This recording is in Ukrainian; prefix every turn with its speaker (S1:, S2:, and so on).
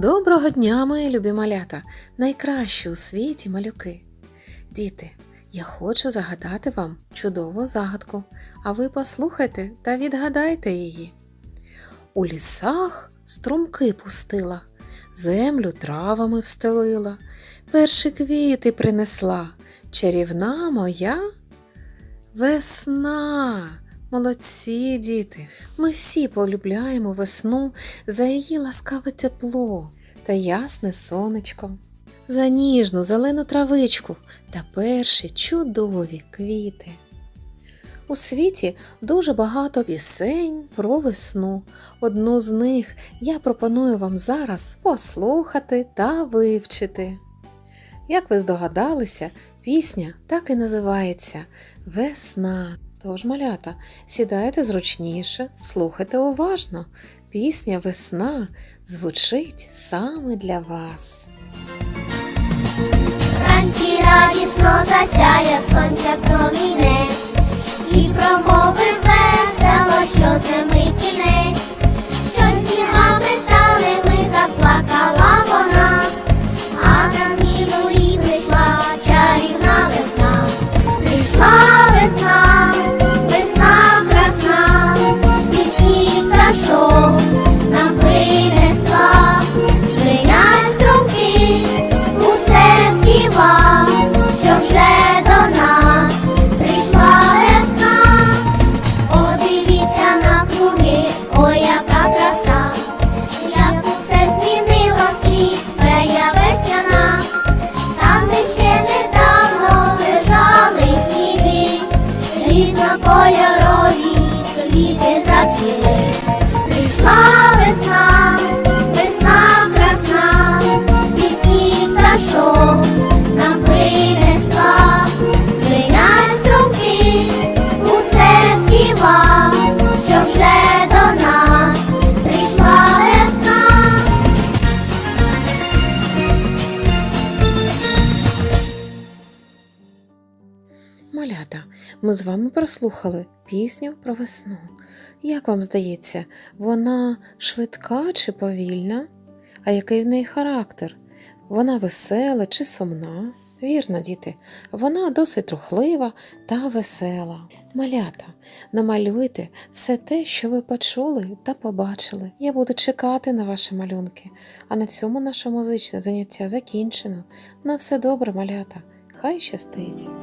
S1: Доброго дня, мої любі малята, найкращі у світі малюки. Діти, я хочу загадати вам чудову загадку, а ви послухайте та відгадайте її. У лісах струмки пустила, землю травами встелила, перші квіти принесла, чарівна моя весна. Молодці, діти! Ми всі полюбляємо весну за її ласкаве тепло та ясне сонечко, за ніжну зелену травичку та перші чудові квіти. У світі дуже багато пісень про весну. Одну з них я пропоную вам зараз послухати та вивчити. Як ви здогадалися, пісня так і називається Весна. Тож, малята, сідайте зручніше, слухайте уважно. Пісня Весна звучить саме для вас.
S2: різнокольорові
S1: Малята, ми з вами прослухали пісню про весну. Як вам здається, вона швидка чи повільна? А який в неї характер? Вона весела чи сумна? Вірно, діти, вона досить рухлива та весела. Малята, намалюйте все те, що ви почули та побачили. Я буду чекати на ваші малюнки. А на цьому наше музичне заняття закінчено. На все добре, малята. Хай щастить!